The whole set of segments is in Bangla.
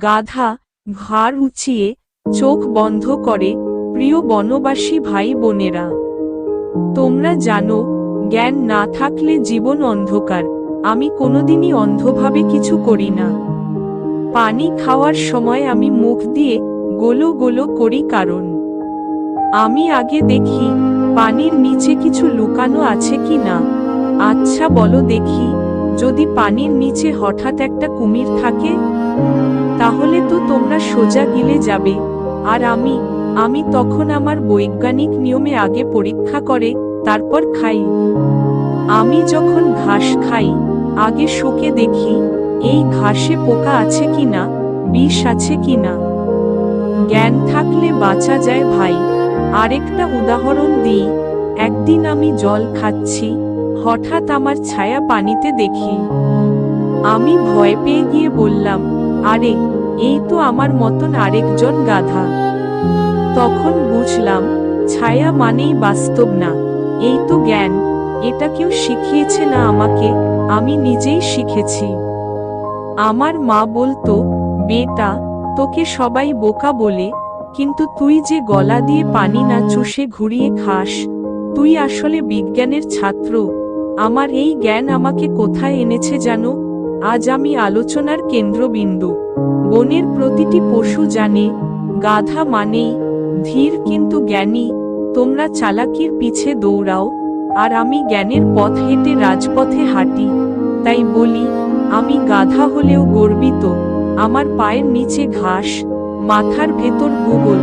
গাধা, ঘাড় উঁচিয়ে চোখ বন্ধ করে, প্রিয় বনবাসী ভাই বোনেরা। তোমরা জানো, জ্ঞান না থাকলে জীবন অন্ধকার, আমি কোনোদিনই অন্ধভাবে কিছু করি না। পানি খাওয়ার সময় আমি মুখ দিয়ে গোলো গোলো করি কারণ, আমি আগে দেখি পানির নিচে কিছু লুকানো আছে কি না। আচ্ছা বলো দেখি। যদি পানির নিচে হঠাৎ একটা কুমির থাকে, তাহলে তো তোমরা সোজা গিলে যাবে। আর আমি আমি তখন আমার বৈজ্ঞানিক নিয়মে আগে পরীক্ষা করে, তারপর খাই। আমি যখন ঘাস খাই, আগে শুকে দেখি, এই ঘাসে পোকা আছে কিনা, বিষ আছে কিনা। জ্ঞান থাকলে বাঁচা যায় ভাই। আরেকটা উদাহরণ দিই। একদিন আমি জল খাচ্ছি হঠাৎ আমার ছায়া পানিতে দেখি। আমি ভয় পেয়ে গিয়ে বললাম, আরে, এই তো আমার মতন আরেকজন গাধা। তখন বুঝলাম, ছায়া মানেই বাস্তব না। এই তো জ্ঞান, এটা কেউ শিখিয়েছে না আমাকে, আমি নিজেই শিখেছি। আমার মা বলতো, বেটা, তোকে সবাই বোকা বলে, কিন্তু তুই যে গলা দিয়ে পানি না চুষে ঘুরিয়ে খাস, তুই আসলে বিজ্ঞানের ছাত্র। আমার এই জ্ঞান আমাকে কোথায় এনেছে জানো? আজ আমি আলোচনার কেন্দ্রবিন্দু। বনের প্রতিটি পশু জানে, গাধা মানেই, ধীর কিন্তু জ্ঞানী, তোমরা চালাকির পিছে দৌড়াও, আর আমি জ্ঞানের পথ হেঁটে রাজপথে হাঁটি। তাই বলি, আমি গাধা হলেও গর্বিত, আমার পায়ের নিচে ঘাস, মাথার ভেতর গুগল।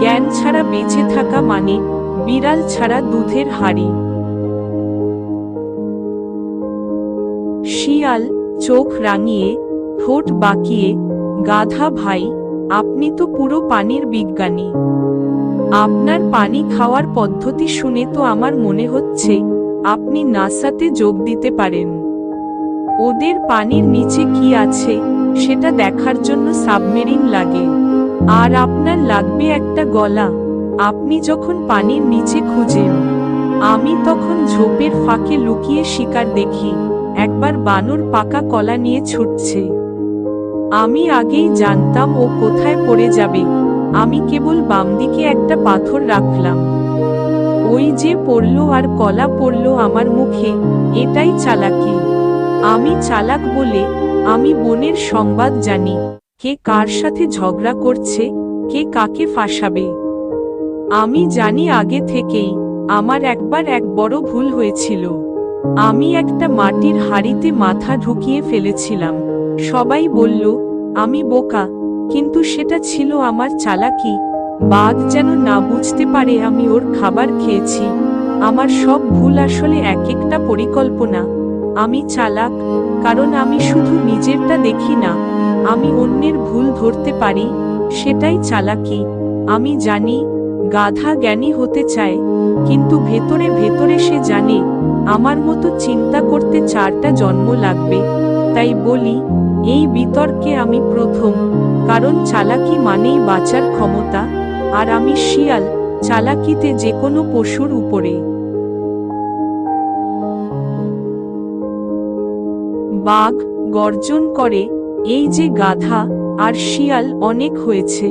জ্ঞান ছাড়া বেঁচে থাকা মানে বিড়াল ছাড়া দুধের হাড়ি। শিয়াল চোখ রাঙিয়ে, ঠোঁট বাঁকিয়ে, গাধা ভাই, আপনি তো পুরো পানির বিজ্ঞানী। আপনার পানি খাওয়ার পদ্ধতি শুনে তো আমার মনে হচ্ছে, আপনি নাসাতে যোগ দিতে পারেন। ওদের পানির নিচে কি আছে, সেটা দেখার জন্য সাবমেরিন লাগে। আর আপনার লাগবে একটা গলা। আপনি যখন পানির নিচে খুঁজেন, আমি তখন ঝোপের ফাঁকে লুকিয়ে শিকার দেখি। একবার বানর পাকা কলা নিয়ে ছুটছে। আমি আগেই জানতাম ও কোথায় পড়ে যাবে। আমি কেবল বাম দিকে একটা পাথর রাখলাম। ওই যে পড়ল আর কলা পড়ল আমার মুখে, এটাই চালাকি। আমি চালাক বলে আমি বনের সংবাদ জানি, কে কার সাথে ঝগড়া করছে, কে কাকে ফাঁসাবে। আমি জানি আগে থেকেই আমার একবার এক বড় ভুল হয়েছিল। আমি একটা মাটির হাড়িতে মাথা ঢুকিয়ে ফেলেছিলাম। সবাই বলল, আমি বোকা, কিন্তু সেটা ছিল আমার চালাকি। বাঘ যেন না বুঝতে পারে আমি ওর খাবার খেয়েছি। আমার সব ভুল আসলে এক একটা পরিকল্পনা। আমি চালাক, কারণ আমি শুধু নিজেরটা দেখি না। আমি অন্যের ভুল ধরতে পারি, সেটাই চালাকি। আমি জানি, গাধা জ্ঞানী হতে চায়, কিন্তু ভেতরে ভেতরে সে জানে আমার মতো চিন্তা করতে চারটা জন্ম লাগবে। তাই বলি, এই বিতর্কে আমি প্রথম, কারণ চালাকি মানেই বাঁচার ক্ষমতা, আর আমি শিয়াল, চালাকিতে যে কোনো পশুর উপরে। বাঘ গর্জন করে, এই যে গাধা, আর শিয়াল অনেক হয়েছে।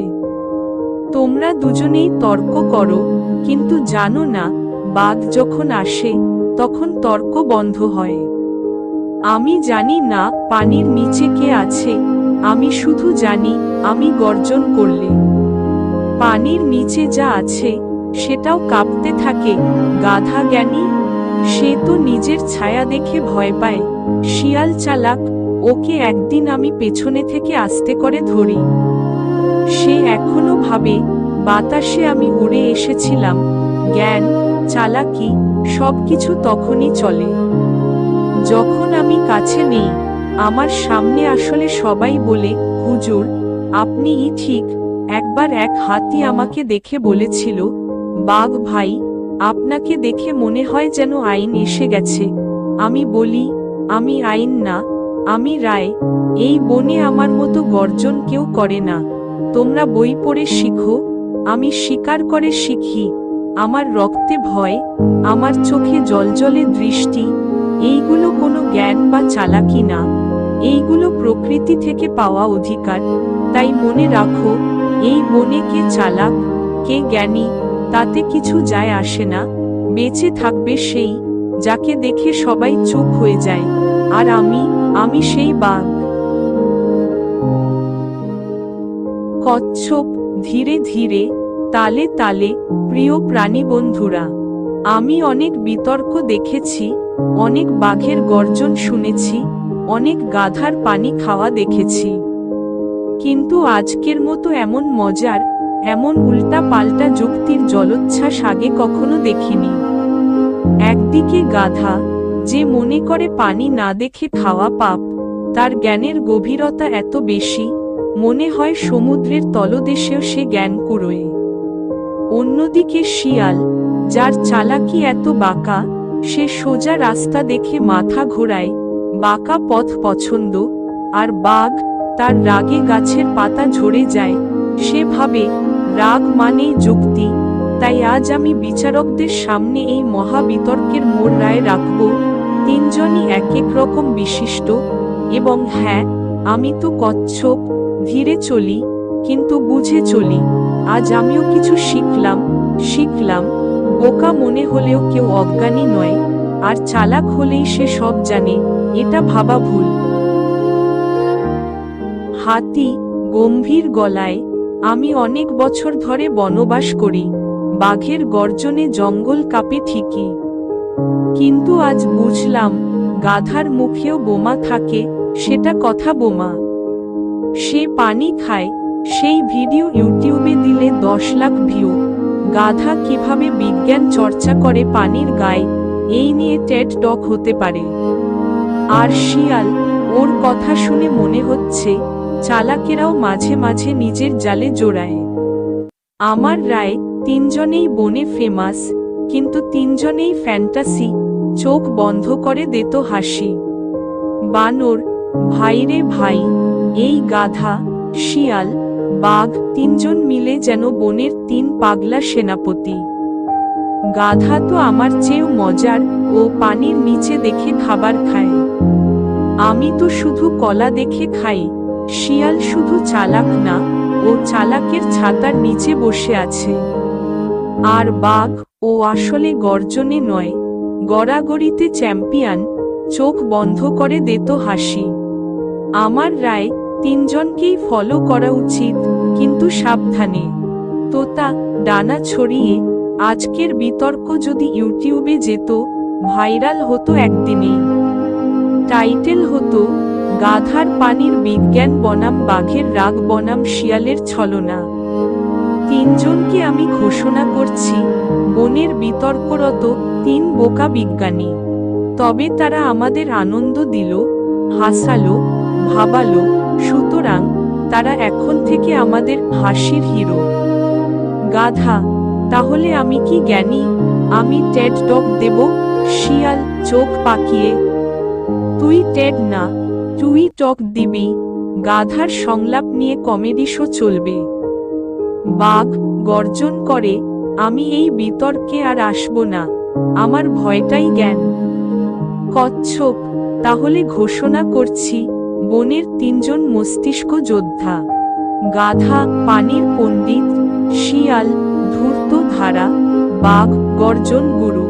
তোমরা দুজনেই তর্ক করো, কিন্তু জানো না, বাঘ যখন আসে তখন তর্ক বন্ধ হয়। আমি জানি না পানির নিচে কে আছে, আমি শুধু জানি, আমি গর্জন করলে। পানির নিচে যা আছে, সেটাও কাঁপতে থাকে, গাধা জ্ঞানী। সে তো নিজের ছায়া দেখে ভয় পায়, শিয়াল চালাক, ওকে একদিন আমি পেছনে থেকে আস্তে করে ধরি। সে এখনও ভাবে, বাতাসে আমি উড়ে এসেছিলাম, জ্ঞান। চালাকি, সবকিছু তখনই চলে। যখন আমি কাছে নেই, আমার সামনে আসলে সবাই বলে, হুজুর, আপনিই ঠিক। একবার এক হাতি আমাকে দেখে বলেছিল, বাঘ ভাই, আপনাকে দেখে মনে হয় যেন আইন এসে গেছে। আমি বলি, আমি আইন না, আমি রায়, এই বনে আমার মতো গর্জন কেউ করে না। তোমরা বই পড়ে শিখো, আমি স্বীকার করে শিখি। আমার রক্তে ভয়, আমার চোখে জলজলে দৃষ্টি, এইগুলো কোনো জ্ঞান বা চালাকি না। এইগুলো প্রকৃতি থেকে পাওয়া অধিকার। তাই মনে রাখো, এই বনে কে চালাক, কে জ্ঞানী, তাতে কিছু যায় আসে না। বেঁচে থাকবে সেই, যাকে দেখে সবাই চুপ হয়ে যায়। আর আমি আমি সেই বাঘ। কচ্ছপ, ধীরে ধীরে তালে তালে, প্রিয় প্রাণী বন্ধুরা, আমি অনেক বিতর্ক দেখেছি, অনেক বাঘের গর্জন শুনেছি, অনেক গাধার পানি খাওয়া দেখেছি। কিন্তু আজকের মতো এমন মজার, এমন উল্টা পাল্টা যুক্তির জলোচ্ছ্বাস আগে কখনো দেখিনি। একদিকে গাধা, যে মনে করে পানি না দেখে খাওয়া পাপ, তার জ্ঞানের গভীরতা এত বেশি, মনে হয় সমুদ্রের তলদেশেও সে জ্ঞান কুড়োয় অন্যদিকে শিয়াল, যার চালাকি এত বাঁকা, সে সোজা রাস্তা দেখে মাথা ঘোরায়, বাঁকা পথ পছন্দ, আর বাঘ তার রাগে গাছের পাতা ঝরে যায়। সে ভাবে, রাগ মানেই যুক্তি, তাই আজ আমি বিচারকদের সামনে এই মহাবিতর্কের মোড় রায় রাখব। তিনজনই এক এক রকম বিশিষ্ট, এবং হ্যাঁ আমি তো কচ্ছপ, ধীরে চলি, কিন্তু বুঝে চলি। আজ আমিও কিছু শিখলাম শিখলাম, বোকা মনে হলেও কেউ অজ্ঞানী নয়, আর চালাক হলেই সে সব জানে, এটা ভাবা ভুল। হাতি, গম্ভীর গলায়, আমি অনেক বছর ধরে বনবাস করি, বাঘের গর্জনে জঙ্গল কাঁপে ঠিকই। কিন্তু আজ বুঝলাম, গাধার মুখেও বোমা থাকে, সেটা কথা বোমা। সে পানি খায় সেই ভিডিও ইউটিউবে দিলে দশ লাখ ভিউ। গাধা কীভাবে বিজ্ঞান চর্চা করে পানির গায়ে? এই নিয়ে টেট টক হতে পারে। আর শিয়াল, ওর কথা শুনে মনে হচ্ছে চালাকেরাও মাঝে মাঝে নিজের জালে জোড়ায়। আমার রায়, তিনজনেই বনে ফেমাস কিন্তু তিনজনেই ফ্যান্টাসি চোখ বন্ধ করে দেত হাসি। বানর, ভাইরে ভাই, এই গাধা, শিয়াল বাঘ তিনজন মিলে যেন বনের তিন পাগলা সেনাপতি। গাধা তো আমার চেয়েও মজার ও পানির নিচে দেখে খাবার খায়। আমি তো শুধু কলা দেখে খাই, শিয়াল শুধু চালাক না, ও চালাকের ছাতার নিচে বসে আছে। আর বাঘ ও আসলে গর্জনে নয়, গড়াগড়িতে চ্যাম্পিয়ন, চোখ বন্ধ করে দেত হাসি। আমার রায় তিনজনকেই ফলো করা উচিত। কিন্তু সাবধানে। তোতা ডানা ছড়িয়ে আজকের বিতর্ক যদি ইউটিউবে যেত, ভাইরাল হতো একদিনেই টাইটেল হতো, গাধার পানির বিজ্ঞান বনাম বাঘের রাগ বনাম শিয়ালের ছলনা। তিনজনকে আমি ঘোষণা করছি, বনের বিতর্করত তিন বোকা বিজ্ঞানী। তবে তারা আমাদের আনন্দ দিল, হাসালো, ভাবালো, সুতরাং তারা এখন থেকে আমাদের হাসির হিরো। গাধা, তাহলে আমি কি জ্ঞানী? আমি টেড ডগ দেব, শিয়াল চোখ পাকিয়ে। তুই টেড না, তুই টক দিবি, গাধার সংলাপ নিয়ে কমেডি শো চলবে। বাঘ গর্জন করে, আমি এই বিতর্কে আর আসব না, আমার ভয়টাই জ্ঞান। কচ্ছপ, তাহলে ঘোষণা করছি বনের তিনজন মস্তিষ্ক যোদ্ধা। গাধা, পানির পণ্ডিত, শিয়াল, ধূর্ত ধারা, বাঘ, গর্জন গুরু।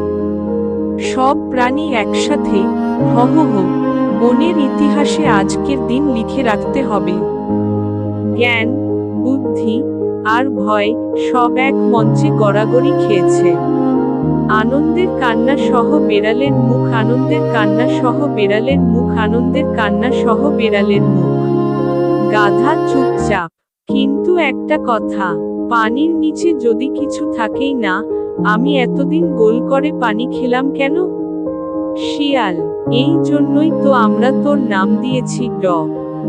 সব প্রাণী একসাথে হ হ হ, বনের ইতিহাসে আজকের দিন লিখে রাখতে হবে। জ্ঞান, বুদ্ধি আর ভয় সব এক মঞ্চে গড়াগড়ি খেয়েছে। আনন্দের কান্না সহ বেড়ালের মুখ, আনন্দের কান্না সহ বেড়ালের মুখ, আনন্দের কান্না সহ বেড়ালের মুখ। গাধা চুপচাপ। কিন্তু একটা কথা, পানির নিচে যদি কিছু থাকেই না, আমি এতদিন গোল করে পানি খেলাম কেন? শিয়াল, এই জন্যই তো আমরা তোর নাম দিয়েছি ড।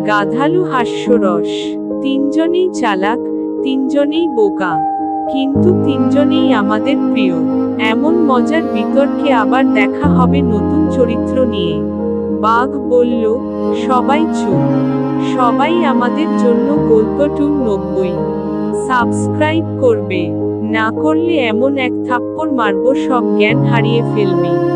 গাধালু হাস্যরস। তিনজনেই চালাক, তিনজনেই বোকা, কিন্তু তিনজনেই আমাদের প্রিয়। এমন মজার বিতর্কে আবার দেখা হবে নতুন চরিত্র নিয়ে। বাঘ বলল, সবাই চুপ। সবাই আমাদের জন্য গল্প টু নব্বই। সাবস্ক্রাইব করবে। না করলে এমন এক থাপ্পড় মারব সব জ্ঞান হারিয়ে ফেলবে।